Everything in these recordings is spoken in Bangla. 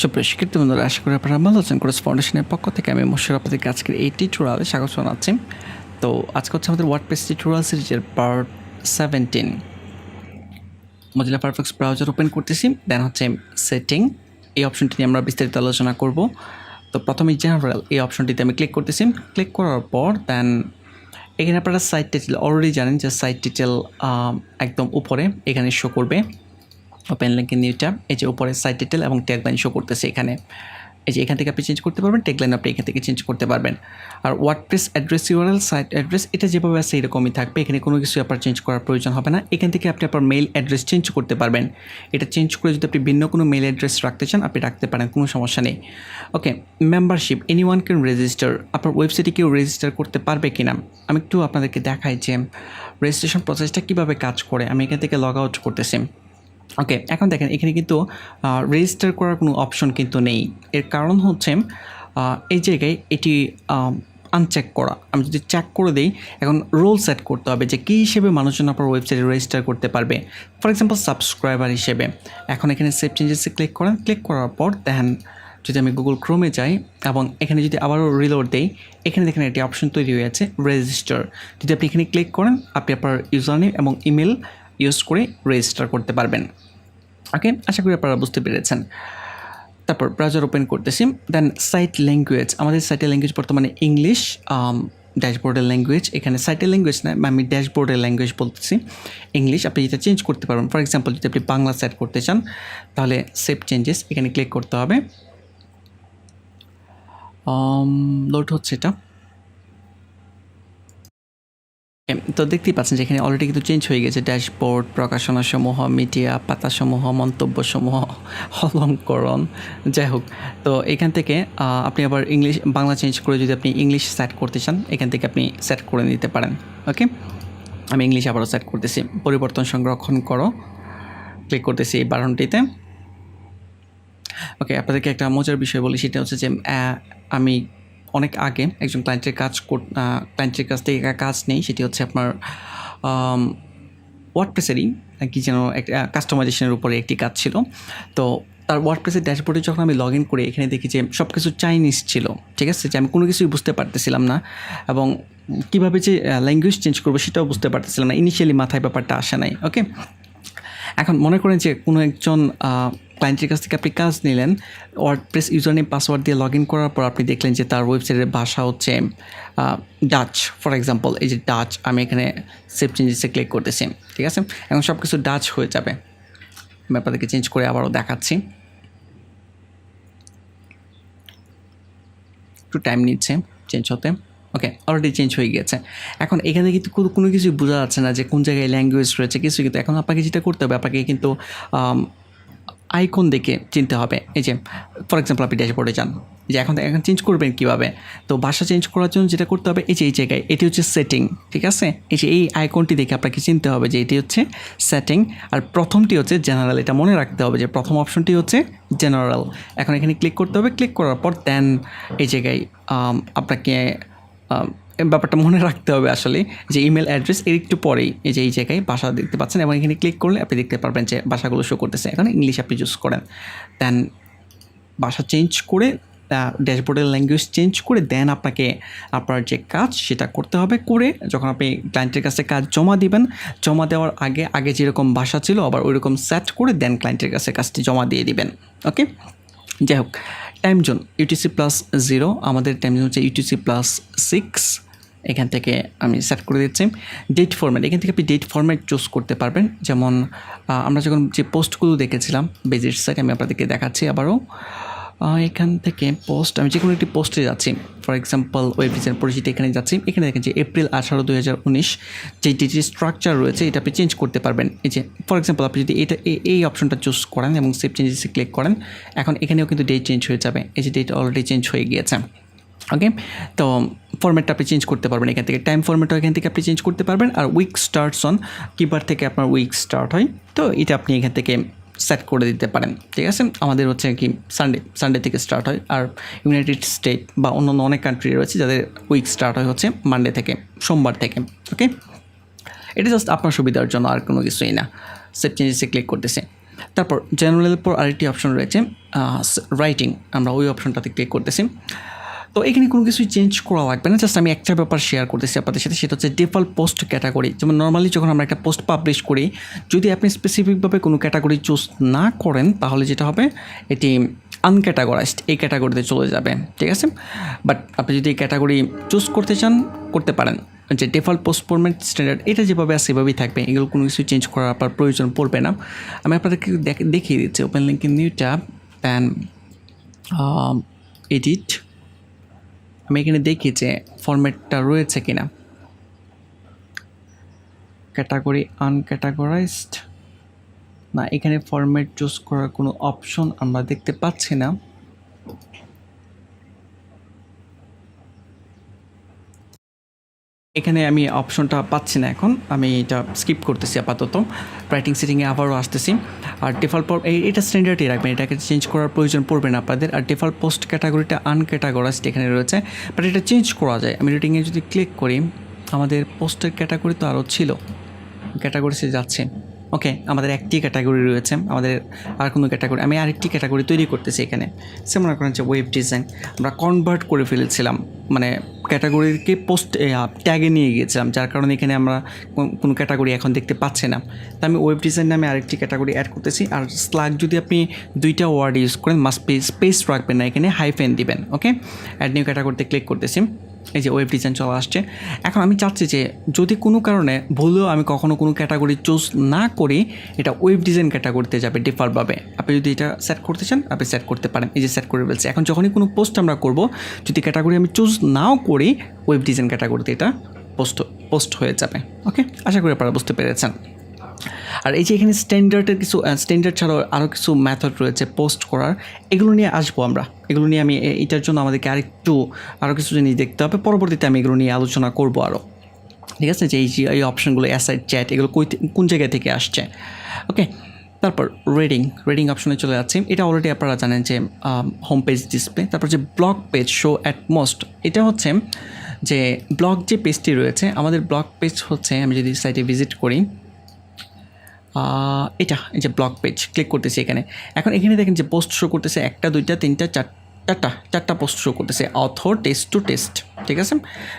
সুপ্রিয় বন্ধুরা, আশা করি আপনারা ভালো আছেন। কোর্স ফাউন্ডেশনের পক্ষ থেকে আমি মশুর আপনাদেরকে আজকের এই টিউটোরিয়ালে স্বাগত জানাচ্ছি। তো আজকে হচ্ছে আমাদের ওয়ার্ড ওয়ার্ডপ্রেস টিউটোরিয়াল সিরিজের part seventeen Mozilla Firefox browser open করতেছি। দেন হচ্ছে সেটিং এই অপশনটি নিয়ে আমরা বিস্তারিত আলোচনা করব। তো প্রথমে জেনারেল এই অপশনটিতে আমি ক্লিক করতেছি। ক্লিক করার পর দেন এখানে আপনারা সাইট টাইটেল অলরেডি জানেন যে সাইট টাইটেল একদম উপরে এখানে শো করবে। ওপেন লিঙ্কের নিউ ট্যাব এই যে উপরে সাইট টাইটেল এবং ট্যাগলাইন শো করতেছে এখানে। এই যে এখান থেকে আপনি চেঞ্জ করতে পারবেন ট্যাগলাইন আপনি এখান থেকে চেঞ্জ করতে পারবেন। আর WordPress address URL site address এটা যেভাবে আছে এরকমই থাকবে। এখানে কোনো কিছু আপনার চেঞ্জ করার প্রয়োজন হবে না। এখান থেকে আপনি আপনার মেইল অ্যাড্রেস চেঞ্জ করতে পারবেন। এটা চেঞ্জ করে যদি আপনি ভিন্ন কোনো মেইল অ্যাড্রেস রাখতে চান, আপনি রাখতে পারেন, কোনো সমস্যা নেই। Okay membership anyone can register আপনার ওয়েবসাইটে কেউ রেজিস্টার করতে পারবে কি না আমি একটু আপনাদেরকে দেখাই যে রেজিস্ট্রেশন প্রসেসটা কীভাবে কাজ করে। আমি এখান থেকে লগ আউট করতেছি। ওকে এখন দেখেন, এখানে কিন্তু রেজিস্টার করার কোনো অপশন কিন্তু নেই। এর কারণ হচ্ছে এই জায়গায় এটি আনচেক করা। আমি যদি চেক করে দিই, এখন রোল সেট করতে হবে যে কী হিসেবে মানুষজন আপনার ওয়েবসাইটে রেজিস্টার করতে পারবে। ফর এক্সাম্পল সাবস্ক্রাইবার হিসেবে। এখন এখানে সেভ চেঞ্জেসে ক্লিক করেন। ক্লিক করার পর দেখেন, যদি আমি গুগল ক্রোমে যাই, এবং এখানে যদি আবারও রিলোড দেই, এখানে দেখেন একটি অপশন তৈরি হয়ে আছে রেজিস্টার যদি আপনি এখানে ক্লিক করেন, আপনি আপনার ইউজার নেম এবং ইমেল ইউজ করে রেজিস্টার করতে পারবেন। ওকে আশা করি আপনারা বুঝতে পেরেছেন। তারপর ব্রাউজার ওপেন করতেছি। দেন সাইট ল্যাঙ্গুয়েজ আমাদের সাইটের ল্যাঙ্গুয়েজ বর্তমানে ইংলিশ ড্যাশবোর্ডের ল্যাঙ্গুয়েজ এখানে সাইটের ল্যাঙ্গুয়েজ না, আমি ড্যাশবোর্ডের ল্যাঙ্গুয়েজ বলতেছি। ইংলিশ আপনি যেটা চেঞ্জ করতে পারবেন। ফর এক্সাম্পল যদি আপনি বাংলা সেট করতে চান, তাহলে সেভ চেঞ্জেস এখানে ক্লিক করতে হবে। লোড হচ্ছে এটা। তো দেখতেই পাচ্ছেন যেখানে অলরেডি কিন্তু চেঞ্জ হয়ে গেছে। ড্যাশবোর্ড প্রকাশনাসমূহ মিডিয়া পাতাসমূহ, মন্তব্যসমূহ, অলঙ্করণ। যাই হোক, তো এখান থেকে আপনি আবার ইংলিশ বাংলা চেঞ্জ করে যদি আপনি ইংলিশ সেট করতে চান, এখান থেকে আপনি সেট করে নিতে পারেন ওকে আমি ইংলিশ আবারও সেট করতেছি। পরিবর্তন সংরক্ষণ করো। ক্লিক করতেছি এই বাটনটিতে। ওকে আপনাদেরকে একটা মজার বিষয় বলি, সেটা হচ্ছে যে আমি অনেক আগে একজন ক্লায়েন্টের কাজ ক্লায়েন্টের কাছ থেকে কাজ নেই, সেটি হচ্ছে আপনার ওয়ার্ডপ্রেসেরই কি যেন একটা কাস্টমাইজেশনের উপরে একটি কাজ ছিল। তো তার ওয়ার্ডপ্রেসের ড্যাশবোর্ডে যখন আমি লগ ইন করি এখানে দেখি যে সব কিছু চাইনিজ ছিল, ঠিক আছে? যে আমি কোনো কিছুই বুঝতে পারতেছিলাম না এবং কীভাবে যে ল্যাঙ্গুয়েজ চেঞ্জ করব সেটাও বুঝতে পারতেছিলাম না। ইনিশিয়ালি মাথায় ব্যাপারটা আসে নাই ওকে এখন মনে করেন যে কোনো একজন ক্লায়েন্টের কাছ থেকে আপনি কাজ নিলেন ওয়ার্ডপ্রেস ইউজার নেম পাসওয়ার্ড দিয়ে লগ ইন করার পর আপনি দেখলেন যে তার ওয়েবসাইটের ভাষা হচ্ছে ডাচ ফর এক্সাম্পল এই যে ডাচ আমি এখানে সেভ চেঞ্জেসে ক্লিক করতেছি, ঠিক আছে? এখন সব কিছু ডাচ হয়ে যাবে। আমি আপনাদেরকে চেঞ্জ করে আবারও দেখাচ্ছি। একটু টাইম নিচ্ছে চেঞ্জ হতে। ওকে অলরেডি চেঞ্জ হয়ে গিয়েছে। এখন এখানে কিন্তু কোনো কোনো কিছু বোঝা যাচ্ছে না যে কোন জায়গায় ল্যাঙ্গুয়েজ রয়েছে কিছু কিন্তু। এখন আপনাকে যেটা করতে হবে, আপনাকে কিন্তু আইকন দেখে চিনতে হবে। এই যে ফর এক্সাম্পল আপনি ড্যাশবোর্ডে যান, যে এখন এখন চেঞ্জ করবেন কীভাবে? তো ভাষা চেঞ্জ করার জন্য যেটা করতে হবে, এই যে, এই জায়গায়, এটি হচ্ছে সেটিং ঠিক আছে? এই যে, এই আইকনটি দেখে আপনাকে চিনতে হবে যে এটি হচ্ছে সেটিং আর প্রথমটি হচ্ছে জেনারেল এটা মনে রাখতে হবে যে প্রথম অপশনটি হচ্ছে জেনারেল এখন এখানে ক্লিক করতে হবে ক্লিক করার পর দেন এই জায়গায় আপনাকে ব্যাপারটা মনে রাখতে হবে আসলে যে ইমেল অ্যাড্রেস এর একটু পরেই এই যে এই জায়গায় ভাষা দেখতে পাচ্ছেন এবং এখানে ক্লিক করলে আপনি দেখতে পারবেন যে ভাষাগুলো শো করতেছে। এখন ইংলিশ আপনি চুজ করেন। দেন ভাষা চেঞ্জ করে ড্যাশবোর্ডের ল্যাঙ্গুয়েজ চেঞ্জ করে দেন আপনাকে আপনার যে কাজ সেটা করতে হবে করে, যখন আপনি ক্লায়েন্টের কাছে কাজ জমা দিবেন, জমা দেওয়ার আগে আগে যেরকম ভাষা ছিল আবার ওইরকম সেট করে দেন ক্লায়েন্টের কাছে কাজটি জমা দিয়ে দিবেন। ওকে যাই হোক time zone UTC plus zero আমাদের টাইম জোন হচ্ছে ইউটিসি প্লাস সিক্স এখান থেকে আমি সেট করে দিচ্ছি। ডেট ফরম্যাট এখান থেকে আপনি ডেট ফরম্যাট চুজ করতে পারবেন। যেমন আমরা যখন যে পোস্টগুলো দেখেছিলাম, বেজের আমি আপনাদেরকে দেখাচ্ছি আবারও। এখান থেকে পোস্ট আমি যে কোনো একটি পোস্টে যাচ্ছি। ফর এক্সাম্পল ওয়েব ডিজাইন পরিচিতি এখানে যাচ্ছি। এখানে দেখেন যে এপ্রিল আঠারো, দুই হাজার উনিশ যে স্ট্রাকচার রয়েছে, এটা আপনি চেঞ্জ করতে পারবেন। এই যে ফর এক্সাম্পল আপনি যদি এটা, এই অপশনটা চুজ করেন এবং সেভ চেঞ্জেসে ক্লিক করেন, এখন এখানেও কিন্তু ডেট চেঞ্জ হয়ে যাবে। এই যে ডেট অলরেডি চেঞ্জ হয়ে গিয়েছে। ওকে তো ফরম্যাটটা আপনি চেঞ্জ করতে পারবেন এখান থেকে। টাইম ফরম্যাটও এখান থেকে আপনি চেঞ্জ করতে পারবেন। আর উইক স্টার্টস অন কিপার থেকে আপনার উইক স্টার্ট হয়। তো এটা আপনি এখান থেকে সেট করে দিতে পারেন। ঠিক আছে? আমাদের হচ্ছে কি সানডে সানডে থেকে স্টার্ট হয়। আর ইউনাইটেড স্টেট বা অন্য অনেক কান্ট্রি রয়েছে যাদের উইক স্টার্ট হয় হচ্ছে মানডে থেকে, সোমবার থেকে। ওকে এটা জাস্ট আপনার সুবিধার জন্য আর কোনো কিছুই না। সেভ চেঞ্জেসে ক্লিক করতেছে। তারপর জেনারেলের পর আরেকটি অপশন রয়েছে রাইটিং আমরা ওই অপশনটাতে ক্লিক করতেছি। তো এখানে কোনো কিছুই চেঞ্জ করা লাগবে না জাস্ট আমি একটা ব্যাপার শেয়ার করতেছি আপনাদের সাথে, সেটা হচ্ছে ডিফল্ট পোস্ট ক্যাটাগরি যেমন নর্মালি যখন আমরা একটা পোস্ট পাবলিশ করি, যদি আপনি স্পেসিফিকভাবে কোনো ক্যাটাগরি চুজ না করেন, তাহলে যেটা হবে, এটি আনক্যাটাগরাইজড এই ক্যাটাগরিতে চলে যাবে, ঠিক আছে? বাট আপনি যদি এই ক্যাটাগরি চুজ করতে চান, করতে পারেন। যে ডিফল্ট পোস্ট ফরম্যাট স্ট্যান্ডার্ড এটা যেভাবে আছে, সেভাবেই থাকবে। এগুলো কোনো কিছু চেঞ্জ করার আপনার প্রয়োজন পড়বে না। আমি আপনাদেরকে দেখ- দেখিয়ে দিচ্ছি open link in new tab pan edit আমি এখানে দেখি যে ফরম্যাটটা রয়েছে কিনা। ক্যাটাগরি আনক্যাটাগরাইজড না, এখানে ফরম্যাট চুজ করার কোনো অপশন আমরা দেখতে পাচ্ছি না। এখানে আমি অপশনটা পাচ্ছি না এখন। আমি এটা স্কিপ করতেছি আপাতত। রাইটিং সিটিংয়ে আবারও আসতেছি। আর ডিফল্ট এই এটা স্ট্যান্ডার্ডই রাখবেন। এটাকে চেঞ্জ করার প্রয়োজন পড়বে না আপনাদের। আর ডিফল্ট পোস্ট ক্যাটাগরিটা আনক্যাটাগরাইজড এখানে রয়েছে। বাট এটা চেঞ্জ করা যায়। আমি রেটিংয়ে যদি ক্লিক করি, আমাদের পোস্টের ক্যাটাগরি তো আরও ছিল। ক্যাটাগরিসে যাচ্ছে। ওকে আমাদের একটি ক্যাটাগরি রয়েছে, আমাদের আর কোনো ক্যাটাগরি আমি আরেকটি ক্যাটাগরি তৈরি করতেছি এখানে। সে মনে করেন যে ওয়েব ডিজাইন আমরা কনভার্ট করে ফেলেছিলাম মানে ক্যাটাগরিকে পোস্ট ট্যাগে নিয়ে গিয়েছিলাম, যার কারণে এখানে আমরা কোন- ক্যাটাগরি এখন দেখতে পাচ্ছি না। তো আমি ওয়েব ডিজাইন নামে আরেকটি ক্যাটাগরি অ্যাড করতেছি, আর স্লাগ যদি আপনি দুইটা ওয়ার্ড ইউজ করেন মাস স্পেস রাখবেন না, এখানে হাইফেন দিবেন ওকে অ্যাড নিউ ক্যাটাগরিতে ক্লিক করতেছি। এই যে ওয়েব ডিজাইন চলে আসছে। এখন আমি চাচ্ছি যে যদি কোনো কারণে ভুলেও আমি কখনো কোনো ক্যাটাগরি চুজ না করি, এটা ওয়েব ডিজাইন ক্যাটাগরিতে যাবে ডিফল্টভাবে আপনি যদি এটা সেট করতে চান, আপনি সেট করতে পারেন। এই যে সেট করে ফেলছে। এখন যখনই কোনো পোস্ট আমরা করব, যদি ক্যাটাগরি আমি চুজ নাও করি ওয়েব ডিজাইন ক্যাটাগরিতে এটা পোস্ট পোস্ট হয়ে যাবে। ওকে আশা করি আপনারা বুঝতে পেরেছেন। আর এই যে এখানে স্ট্যান্ডার্ডের কিছু স্ট্যান্ডার্ড ছাড়াও আরও কিছু মেথড রয়েছে পোস্ট করার, এগুলো নিয়ে আসব আমরা। এগুলো নিয়ে আমি এটার জন্য আমাদেরকে আরেকটু আরও কিছু জিনিস দেখতে হবে। পরবর্তীতে আমি এগুলো নিয়ে আলোচনা করব আরও ঠিক আছে? যে এই যে, এই অপশনগুলো অ্যাসাইড চ্যাট এগুলো কই কোন জায়গা থেকে আসছে? ওকে তারপর রেডিং রেডিং অপশনে চলে যাচ্ছি। এটা অলরেডি আপনারা জানেন যে হোম পেজ ডিসপ্লে তারপর যে blog page show at most এটা হচ্ছে যে ব্লগ যে পেজটি রয়েছে, আমাদের ব্লগ পেজ হচ্ছে, আমি যদি সাইটে ভিজিট করি এটা, এই যে ব্লগ পেজ ক্লিক করতেছি এখানে। এখন এখানে দেখেন যে পোস্ট শো করতেছে, একটা, দুইটা, তিনটা, চার, চারটা চারটা পোস্ট শো করতেছে অথর টেস্ট টু টেস্ট ঠিক আছে?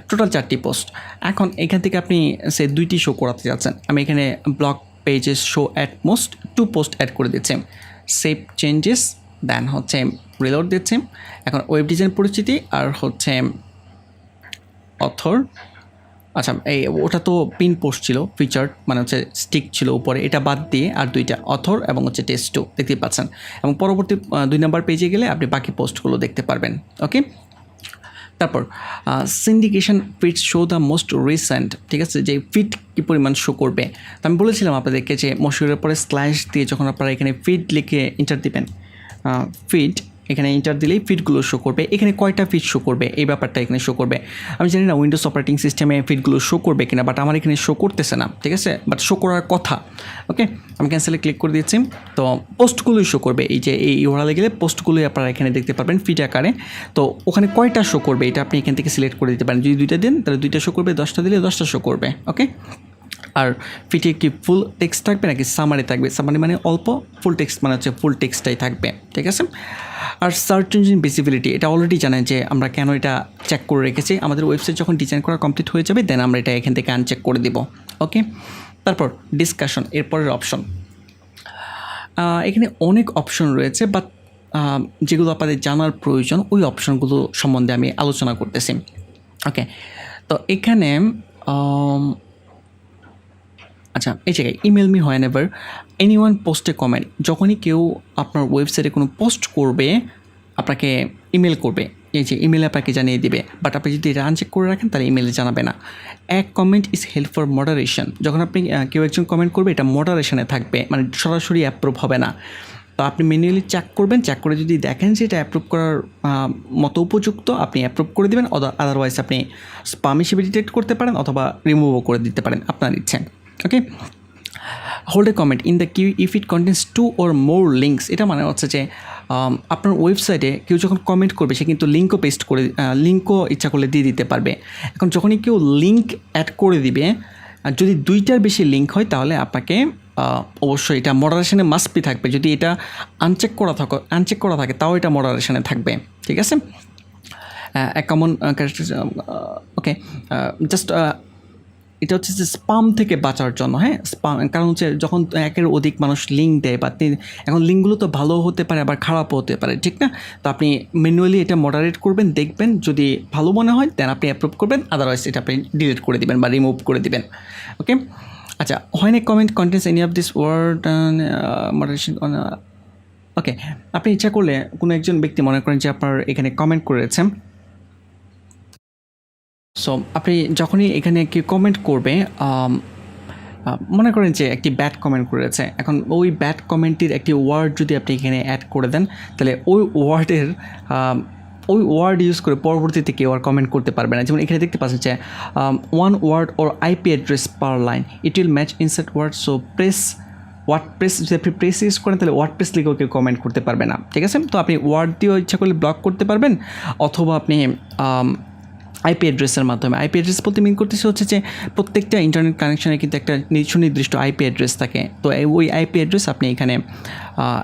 টোটাল চারটি পোস্ট এখন এখান থেকে আপনি, সে দুইটি শো করাতে যাচ্ছেন। আমি এখানে blog pages show at most two post add করে দিচ্ছি। সেভ চেঞ্জেস দেন হচ্ছে রিলোড দিচ্ছি। এখন ওয়েব ডিজাইন পরিচিতি আর হচ্ছে অথর আচ্ছা এই ওটা তো পিন পোস্ট ছিল ফিচার মানে হচ্ছে স্টিক ছিল উপরে, এটা বাদ দিয়ে আর দুইটা অথর এবং হচ্ছে টেস্ট টু দেখতে পাচ্ছেন। এবং পরবর্তী দুই নম্বর পেজে গেলে আপনি বাকি পোস্টগুলো দেখতে পারবেন ওকে তারপর syndication feeds show the most recent ঠিক আছে? যে ফিট কী পরিমাণ শো করবে? তো আমি বলেছিলাম আপনাদেরকে যে মশুরের পরে স্ল্যাশ দিয়ে যখন আপনারা এখানে ফিট লিখে ইন্টার দিবেন ফিট এখানে ইন্টার দিলেই ফিটগুলো শো করবে। এখানে কয়টা ফিট শো করবে? এই ব্যাপারটা এখানে শো করবে। আমি জানি না উইন্ডোজ অপারেটিং সিস্টেমে ফিটগুলো শো করবে কিনা বাট আমার এখানে শো করতেছে না, ঠিক আছে? বাট শো করার কথা ওকে আমি ক্যান্সেলে ক্লিক করে দিয়েছি। তো পোস্টগুলোই শো করবে। এই যে এই ইউরালে গেলে পোস্টগুলোই আপনারা এখানে দেখতে পারবেন ফিট আকারে। তো ওখানে কয়টা শো করবে? এটা আপনি এখান থেকে সিলেক্ট করে দিতে পারেন। যদি দুইটা দেন, তাহলে দুইটা শো করবে, দশটা দিলে দশটা শো করবে ওকে আর ফিটে কি ফুল টেক্সট থাকবে নাকি সামারি থাকবে? সামারি মানে অল্প ফুল টেক্সট মানে হচ্ছে ফুল টেক্সটাই থাকবে, ঠিক আছে? আর সার্চ ইঞ্জিন ভিজিবিলিটি এটা অলরেডি জানেন যে আমরা কেন এটা চেক করে রেখেছি। আমাদের ওয়েবসাইট যখন ডিজাইন করা কমপ্লিট হয়ে যাবে দেন আমরা এটা এখান থেকে আনচেক করে দিব ওকে তারপর ডিসকাশন এরপরের অপশন এখানে অনেক অপশন রয়েছে বাট যেগুলো আপনাদের জানার প্রয়োজন, ওই অপশনগুলো সম্বন্ধে আমি আলোচনা করতেছি ওকে তো এখানে আচ্ছা এই জায়গায় ইমেল মি হয় নেভার এনি ওয়ান পোস্টে কমেন্ট যখনই কেউ আপনার ওয়েবসাইটে কোনো পোস্ট করবে, আপনাকে ইমেল করবে, এই যে ইমেলে আপনাকে জানিয়ে দেবে বাট আপনি যদি এটা আনচেক করে রাখেন, তাহলে ইমেলে জানাবে না। এক comment is held for moderation যখন আপনি কেউ একজন কমেন্ট করবে, এটা মডারেশনে থাকবে মানে সরাসরি অ্যাপ্রুভ হবে না। তো আপনি ম্যানুয়ালি চেক করবেন চেক করে যদি দেখেন যে এটা অ্যাপ্রুভ করার মতো উপযুক্ত, আপনি অ্যাপ্রুভ করে দেবেন আদারওয়াইজ আপনি স্পাম হিসেবে ডিটেক্ট করতে পারেন, অথবা রিমুভও করে দিতে পারেন, আপনার ইচ্ছে। Okay hold a comment in the queue if it contains two or more links এটা মানে হচ্ছে যে আম, আপনার ওয়েবসাইটে কেউ যখন কমেন্ট করবে সে কিন্তু লিঙ্কও পেস্ট করে লিঙ্কও ইচ্ছা করলে দিয়ে দিতে পারবে। এখন যখনই কেউ লিঙ্ক অ্যাড করে দিবে আর যদি দুইটার বেশি লিঙ্ক হয় তাহলে আপনাকে অবশ্যই এটা মডারেশনে মাস্টবি থাকবে। যদি এটা আনচেক করা থাকে আনচেক করা থাকে তাও এটা মডারেশনে থাকবে। ঠিক আছে? এক কমন ওকে জাস্ট এটা হচ্ছে যে স্পাম থেকে বাঁচার জন্য হ্যাঁ? স্পাম কারণ হচ্ছে যখন একের অধিক মানুষ লিঙ্ক দেয় বা এখন লিঙ্কগুলো তো ভালো হতে পারে, আবার খারাপও হতে পারে, ঠিক না? তো আপনি ম্যানুয়ালি এটা মডারেট করবেন, দেখবেন, যদি ভালো মনে হয় দেন আপনি অ্যাপ্রুভ করবেন আদারওয়াইজ এটা আপনি ডিলিট করে দিবেন বা রিমুভ করে দেবেন ওকে আচ্ছা হয় না comment contains any of this word moderation okay আপনি ইচ্ছা করলে কোনো একজন ব্যক্তি মনে করেন যে আপনার এখানে কমেন্ট করেছেন সো আপনি যখনই এখানে কেউ কমেন্ট করবে মনে করেন যে একটি ব্যাড কমেন্ট করেছে। এখন ওই ব্যাড কমেন্টের একটি ওয়ার্ড যদি আপনি এখানে অ্যাড করে দেন, তাহলে ওই ওয়ার্ডের ওই ওয়ার্ড ইউজ করে পরবর্তীতে কেউ আর কমেন্ট করতে পারবে না। যেমন এখানে দেখতে পাচ্ছেন যে one word or IP address per line it will match insert word so press WordPress যদি আপনি প্রেস ইউজ করেন, তাহলে ওয়ার্ড প্রেস লিখেও কেউ কমেন্ট করতে পারবে না। ঠিক আছে? তো আপনি ওয়ার্ড দিয়েও ইচ্ছা করলে ব্লক করতে পারবেন, অথবা আপনি আইপি অ্যাড্রেসের মাধ্যমে। আইপি অ্যাড্রেস বলতে মিন করতেছে হচ্ছে যে প্রত্যেকটা ইন্টারনেট কানেকশনে কিন্তু একটা নির্দিষ্ট নির্দিষ্ট আইপি অ্যাড্রেস থাকে। তো ওই আইপি অ্যাড্রেস আপনি এখানে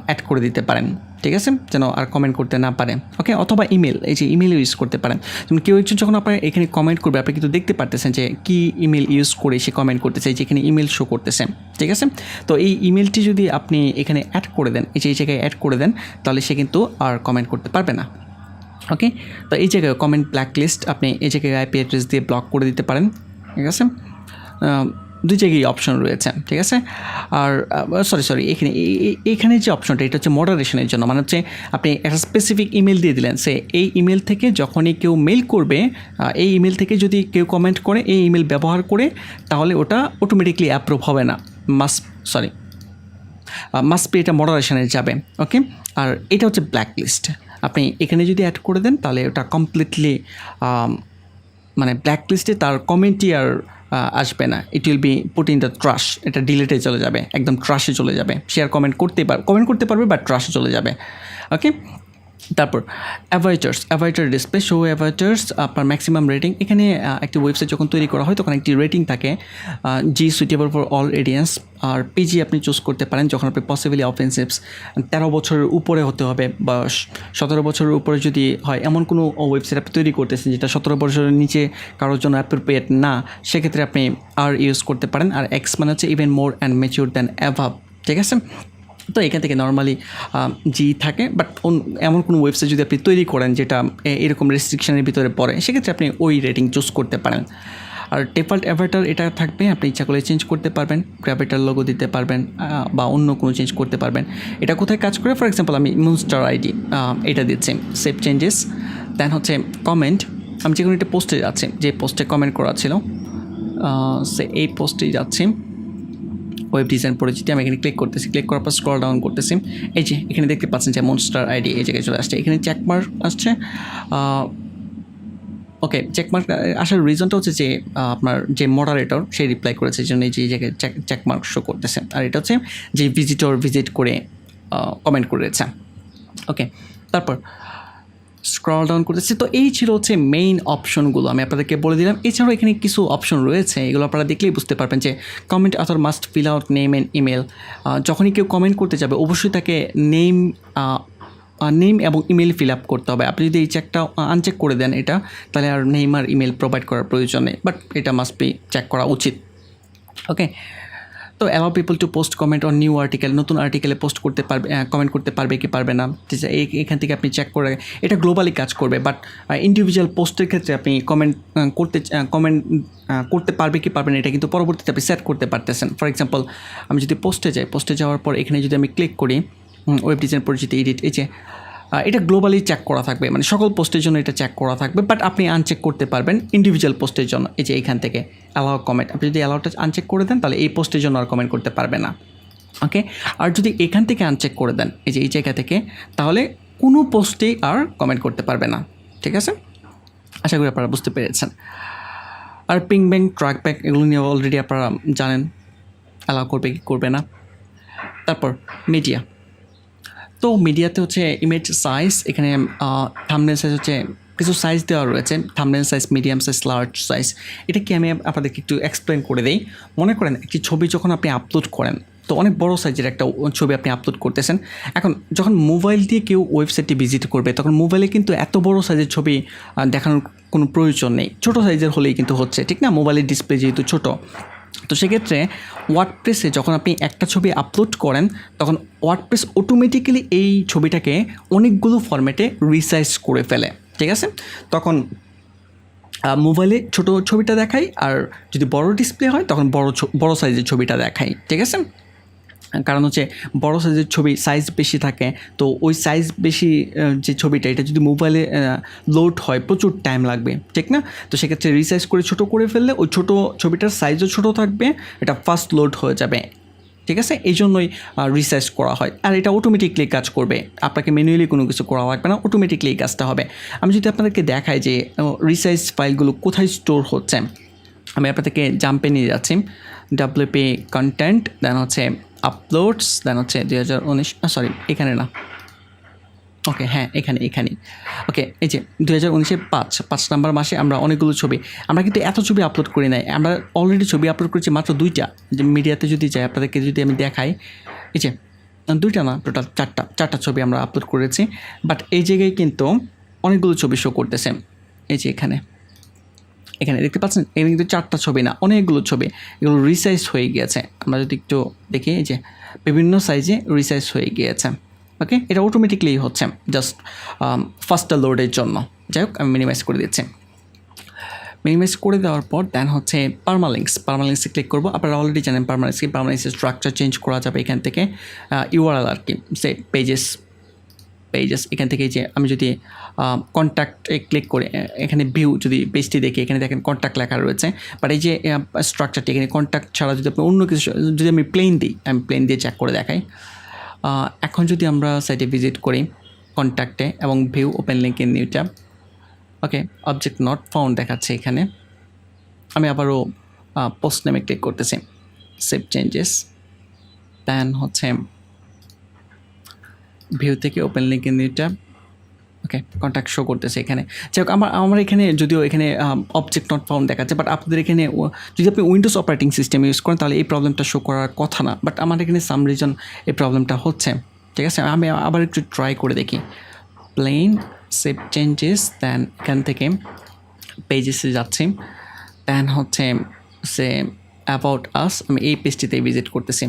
অ্যাড করে দিতে পারেন। ঠিক আছে? যেন আর কমেন্ট করতে না পারে। ওকে অথবা ইমেল এই যে ইমেল ইউজ করতে পারেন। যেমন কেউ একজন যখন আপনার এখানে কমেন্ট করবে, আপনি কিন্তু দেখতে পারতেছেন যে কী ইমেল ইউজ করে সে কমেন্ট করতেছে, এই যে এখানে ইমেল শো করতেছে। ঠিক আছে? তো এই ইমেলটি যদি আপনি এখানে অ্যাড করে দেন, এই যে এই জায়গায় অ্যাড করে দেন, তাহলে সে কিন্তু আর কমেন্ট করতে পারবে না। ওকে তো এই জায়গায় কমেন্ট ব্ল্যাক লিস্ট আপনি এই জায়গায় আইপি অ্যাড্রেস দিয়ে ব্লক করে দিতে পারেন, ঠিক আছে? দুই জায়গায় অপশন রয়েছে, ঠিক আছে? আর সরি সরি এখানে এইখানে যে অপশনটা এটা হচ্ছে মডারেশনের জন্য মানে হচ্ছে আপনি একটা স্পেসিফিক ইমেল দিয়ে দিলেন, সে এই ইমেল থেকে যখনই কেউ মেল করবে এই ইমেল থেকে যদি কেউ কমেন্ট করে, এই ইমেল ব্যবহার করে, তাহলে ওটা অটোমেটিকলি অ্যাপ্রুভ হবে না মাস সরি মাস্ট বি এটা মডারেশনে যাবে ওকে আর এটা হচ্ছে ব্ল্যাক লিস্ট আপনি এখানে যদি অ্যাড করে দেন, তাহলে ওটা কমপ্লিটলি মানে ব্ল্যাকলিস্টে তার কমেন্টই আর আসবে না। It will be put in the trash এটা ডিলেটে চলে যাবে। একদম ট্রাশে চলে যাবে। শেয়ার কমেন্ট করতেই পার কমেন্ট করতে পারবে বা ট্রাশে চলে যাবে। ওকে তারপর অ্যাভাইটার্স অ্যাভাইটার ডিসপ্লে শো অ্যাভাইটার্স আপনার ম্যাক্সিমাম রেটিং এখানে একটি ওয়েবসাইট যখন তৈরি করা হয়, তখন একটি রেটিং থাকে G suitable for all audience R PG আপনি চুজ করতে পারেন যখন আপনি পসিবলি অফেন্সিভস তেরো বছরের উপরে হতে হবে বা সতেরো বছরের উপরে যদি হয়, এমন কোনো ওয়েবসাইট আপনি তৈরি করতেছেন যেটা সতেরো বছরের নিচে কারোর জন্য অ্যাপ্রোপ্রিয়েট না, সেক্ষেত্রে আপনি আর ইউজ করতে পারেন। আর এক্স মানে হচ্ছে even more and mature than above ঠিক আছে? তো এখান থেকে নর্মালি জি থাকে বাট এমন কোনো ওয়েবসাইট যদি আপনি তৈরি করেন যেটা এরকম রেস্ট্রিকশনের ভিতরে পড়ে, সেক্ষেত্রে আপনি ওই রেটিং চুজ করতে পারেন। আর ডিফল্ট অ্যাভাটার এটা থাকবে, আপনি ইচ্ছা করলে চেঞ্জ করতে পারবেন গ্র্যাভিটার লোগো দিতে পারবেন বা অন্য কোনো চেঞ্জ করতে পারবেন। এটা কোথায় কাজ করে? ফর এক্সাম্পল আমি মুনস্টার আইডি এটা দিচ্ছি সেভ চেঞ্জেস দেন হচ্ছে কমেন্ট আমি যে কোনো একটা পোস্টে যাচ্ছি, যে পোস্টে কমেন্ট করা ছিল সে এই পোস্টেই যাচ্ছি। ওয়েব ডিজাইন পরিচিতি আমি এখানে ক্লিক করতেছি। ক্লিক করার পর স্ক্রল ডাউন করতেছি। এই যে, এখানে দেখতে পাচ্ছেন যে মনস্টার আইডি এই জায়গায় চলে আসছে। এখানে চেকমার্ক আসছে। ওকে চেকমার্ক আসার রিজনটা হচ্ছে যে আপনার যে মডারেটর সে রিপ্লাই করেছে জন্য যে জায়গায় চেক চেকমার্ক শো করতেছে। আর এটা হচ্ছে যে ভিজিটর ভিজিট করে কমেন্ট করেছে। ওকে তারপর স্ক্রল ডাউন করতেছি। তো এই ছিল হচ্ছে মেইন অপশনগুলো আমি আপনাদেরকে বলে দিলাম। এছাড়াও এখানে কিছু অপশন রয়েছে। এগুলো আপনারা দেখলেই বুঝতে পারবেন যে comment author must fill out name and email যখনই কেউ কমেন্ট করতে যাবে, অবশ্যই তাকে নেম নেম এবং ইমেল ফিল আপ করতে হবে। আপনি যদি এই চেকটা আনচেক করে দেন এটা, তাহলে আর নেম আর ইমেল প্রোভাইড করার প্রয়োজন নেই। বাট এটা মাস্ট বি চেক করা উচিত। ওকে তো allow people to post comment on new article নতুন আর্টিকেলে পোস্ট করতে পারবে কমেন্ট করতে পারবে কি পারবে না? এখান থেকে আপনি চেক করে, এটা গ্লোবালি কাজ করবে বাট ইন্ডিভিজুয়াল পোস্টের ক্ষেত্রে আপনি কমেন্ট করতে কমেন্ট করতে পারবে কি পারবে না, এটা কিন্তু পরবর্তীতে আপনি সেট করতে পারতেছেন। ফর এক্সাম্পল আমি যদি পোস্টে যাই পোস্টে যাওয়ার পর এখানে যদি আমি ক্লিক করি ওয়েব ডিজাইন পরিচিতি এডিট এই যে এটা গ্লোবালি চেক করা থাকবে। মানে সকল পোস্টের জন্য এটা চেক করা থাকবে বাট আপনি আনচেক করতে পারবেন ইন্ডিভিজুয়াল পোস্টের জন্য। এই যে এইখান থেকে অ্যালাউ কমেন্ট আপনি যদি অ্যালাউটা আনচেক করে দেন, তাহলে এই পোস্টের জন্য আর কমেন্ট করতে পারবে না। ওকে আর যদি এখান থেকে আনচেক করে দেন, এই যে এই জায়গা থেকে, তাহলে কোনো পোস্টেই আর কমেন্ট করতে পারবে না। ঠিক আছে? আশা করি আপনারা বুঝতে পেরেছেন। আর পিং ব্যাংক ট্রাক ব্যাংক এগুলো নিয়ে অলরেডি আপনারা জানেন। অ্যালাউ করবে কি করবে না। তারপর মিডিয়া তো মিডিয়াতে হচ্ছে ইমেজ সাইজ এখানে থামনেল সাইজ হচ্ছে কিছু সাইজ দেওয়া রয়েছে thumbnail size medium size large size এটা কি আমি আপনাদেরকে একটু এক্সপ্লেন করে দিই। মনে করেন, একটি ছবি যখন আপনি আপলোড করেন, তো অনেক বড় সাইজের একটা ছবি আপনি আপলোড করতেছেন। এখন, যখন মোবাইল দিয়ে কেউ ওয়েবসাইটটি ভিজিট করবে, তখন মোবাইলে কিন্তু এত বড় সাইজের ছবি দেখানোর কোনো প্রয়োজন নেই। ছোটো সাইজের হলেই কিন্তু হচ্ছে, ঠিক না? মোবাইলের ডিসপ্লে যেহেতু ছোট। তো সেক্ষেত্রে ওয়ার্ডপ্রেসে যখন আপনি একটা ছবি আপলোড করেন, তখন ওয়ার্ডপ্রেস অটোমেটিক্যালি এই ছবিটাকে অনেকগুলো ফরম্যাটে রিসাইজ করে ফেলে। ঠিক আছে? তখন মোবাইলে ছোট ছবিটা দেখাই, আর যদি বড় ডিসপ্লে হয়, তখন বড় বড় সাইজের ছবিটা দেখাই। ঠিক আছে? কারণ হচ্ছে বড় সাইজের ছবি সাইজ বেশি থাকে, তো ওই সাইজ বেশি যে ছবিটা, এটা যদি মোবাইলে লোড হয়, প্রচুর টাইম লাগবে, ঠিক না? তো সেক্ষেত্রে রিসাইজ করে ছোট করে ফেললে ওই ছোট ছবিটার সাইজও ছোট থাকবে, এটা ফাস্ট লোড হয়ে যাবে, ঠিক আছে? এই জন্যই রিসার্চ করা হয়। আর এটা অটোমেটিকলি কাজ করবে। আপনাকে ম্যানুয়ালি কোনো কিছু করা লাগবে না অটোমেটিকলি এই কাজটা হবে। আমি যদি আপনাদেরকে দেখাই যে রিসার্চ ফাইলগুলো কোথায় স্টোর হচ্ছে, আমি আপনাদেরকে জাম্পে নিয়ে যাচ্ছি ডাব্লিউপি কন্টেন্ট দেন হচ্ছে আপলোডস দেন হচ্ছে দুই হাজার উনিশ সরি এখানে না। ওকে হ্যাঁ এখানে এখানেই ওকে এই যে দু হাজার উনিশে পাঁচ পাঁচ নাম্বার মাসে আমরা অনেকগুলো ছবি, আমরা কিন্তু এত ছবি আপলোড করি নাই। আমরা অলরেডি ছবি আপলোড করেছি মাত্র দুইটা, যে মিডিয়াতে যদি যাই, আপনাদেরকে যদি আমি দেখাই, এই যে দুইটা না টোটাল চারটা চারটা ছবি আমরা আপলোড করেছি। বাট এই জায়গায় কিন্তু অনেকগুলো ছবি শো করতেছে। এই যে এখানে। এখানে দেখতে পাচ্ছেন, এখানে কিন্তু চারটা ছবি না, অনেকগুলো ছবি। এগুলো রিসাইজ হয়ে গিয়েছে। আমরা যদি একটু দেখি যে বিভিন্ন সাইজে রিসাইজ হয়ে গিয়েছে। ওকে এটা অটোমেটিকলি হচ্ছে জাস্ট ফার্স্টটা লোডের জন্য। যাই হোক, আমি মিনিমাইজ করে দিচ্ছি। মিনিমাইজ করে দেওয়ার পর দেন হচ্ছে পারমালিংস পারমালিংসে ক্লিক করব। আপনারা অলরেডি জানেন পারমালিংস কি পারমালিংসের স্ট্রাকচার চেঞ্জ করা যাবে এখান থেকে। ইউআরএল আর কি সে পেজেস পেজেস এখান থেকে যে আমি যদি কন্ট্যাক্টে ক্লিক করে এখানে ভিউ যদি পেজটি দেখি, এখানে দেখেন কন্ট্যাক্ট লেখা রয়েছে। বাট এই যে স্ট্রাকচারটি এখানে কন্ট্যাক্ট ছাড়া যদি আপনি অন্য কিছু, যদি আমি প্লেন দিই, আমি প্লেন দিয়ে চেক করে দেখাই। এখন যদি আমরা সাইটে ভিজিট করি কন্ট্যাক্টে এবং view open link in new tab okay object not found দেখাচ্ছে এখানে। আমি আবারও পোস্ট নেমে ক্লিক করতেছি সেভ চেঞ্জেস দেন হচ্ছে ভিউ থেকে open link in tab okay contact show করতেছে এখানে। যাই হোক, আমার আমার এখানে যদিও এখানে অবজেক্ট নট ফাউন্ড দেখাচ্ছে বাট আপনাদের এখানে যদি আপনি উইন্ডোজ অপারেটিং সিস্টেম ইউজ করেন, তাহলে এই প্রবলেমটা শো করার কথা না। বাট আমার এখানে সাম রিজন এই প্রবলেমটা হচ্ছে। ঠিক আছে? আমি আবার একটু ট্রাই করে দেখি। প্লেন সেভ চেঞ্জেস দেন এখান থেকে পেজেসে যাচ্ছি। দেন হচ্ছে সে অ্যাবাউট আস আমি এই পেজটিতে ভিজিট করতেছি।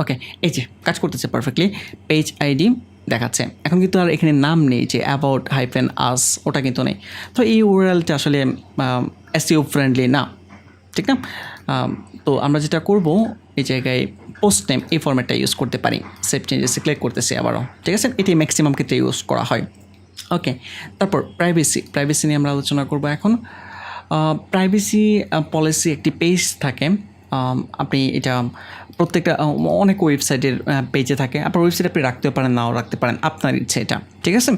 ওকে এই যে, কাজ করতেছে পারফেক্টলি পেজ আইডি দেখাচ্ছে। এখন কিন্তু আর এখানে নাম নেই যে অ্যাবাউট হাইফেন আস ওটা কিন্তু নেই। তো এই ওরালটা আসলে এসিও ফ্রেন্ডলি না, ঠিক না? তো আমরা যেটা করব, এই জায়গায় পোস্ট নেম এই ফর্ম্যাটটা ইউজ করতে পারি। সেভ চেঞ্জেস ক্লিক করতেছি আবারও, ঠিক আছে? এটি ম্যাক্সিমাম ক্ষেত্রে ইউজ করা হয়। ওকে তারপর প্রাইভেসি প্রাইভেসি নিয়ে আমরা আলোচনা করব এখন। প্রাইভেসি পলিসি একটি পেজ থাকে। আপনি এটা প্রত্যেকটা অনেক ওয়েবসাইটের পেজে থাকে। আপনার ওয়েবসাইট আপনি রাখতেও পারেন, নাও রাখতে পারেন, আপনার ইচ্ছে এটা, ঠিক আছে?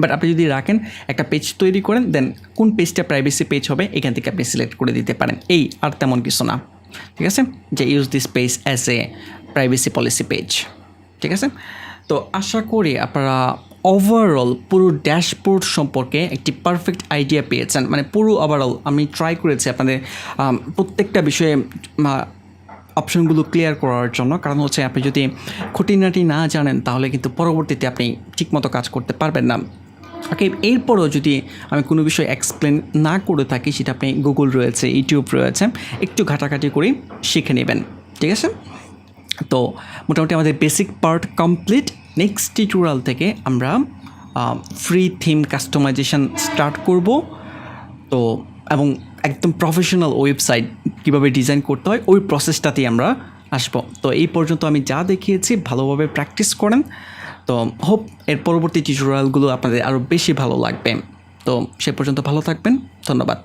বাট আপনি যদি রাখেন, একটা পেজ তৈরি করেন দেন কোন পেজটা প্রাইভেসি পেজ হবে, এখান থেকে আপনি সিলেক্ট করে দিতে পারেন। এই আর তেমন কিছু না, ঠিক আছে? যে use this page as a privacy policy page ঠিক আছে? তো আশা করি আপনারা ওভারঅল পুরো ড্যাশবোর্ড সম্পর্কে একটি পারফেক্ট আইডিয়া পেয়েছেন। মানে পুরো ওভারঅল আমি ট্রাই করেছি আপনাদের প্রত্যেকটা বিষয়ে অপশনগুলো ক্লিয়ার করার জন্য। কারণ হচ্ছে আপনি যদি খুঁটিনাটি না জানেন, তাহলে কিন্তু পরবর্তীতে আপনি ঠিকমতো কাজ করতে পারবেন না। ওকে এরপরও যদি আমি কোনো বিষয় এক্সপ্লেন না করে থাকি, সেটা আপনি গুগল রয়েছে ইউটিউব রয়েছে, একটু ঘাটাঘাটি করে শিখে নেবেন। ঠিক আছে? তো মোটামুটি আমাদের basic part complete next tutorial থেকে আমরা ফ্রি থিম কাস্টমাইজেশন স্টার্ট করব। তো এবং একদম প্রফেশনাল ওয়েবসাইট কীভাবে ডিজাইন করতে হয়, ওই প্রসেসটাতেই আমরা আসব। তো এই পর্যন্ত আমি যা দেখিয়েছি, ভালোভাবে প্র্যাকটিস করেন। তো হোপ এর পরবর্তী টিউটোরিয়ালগুলো আপনাদের আরও বেশি ভালো লাগবে। তো সে পর্যন্ত ভালো থাকবেন। ধন্যবাদ।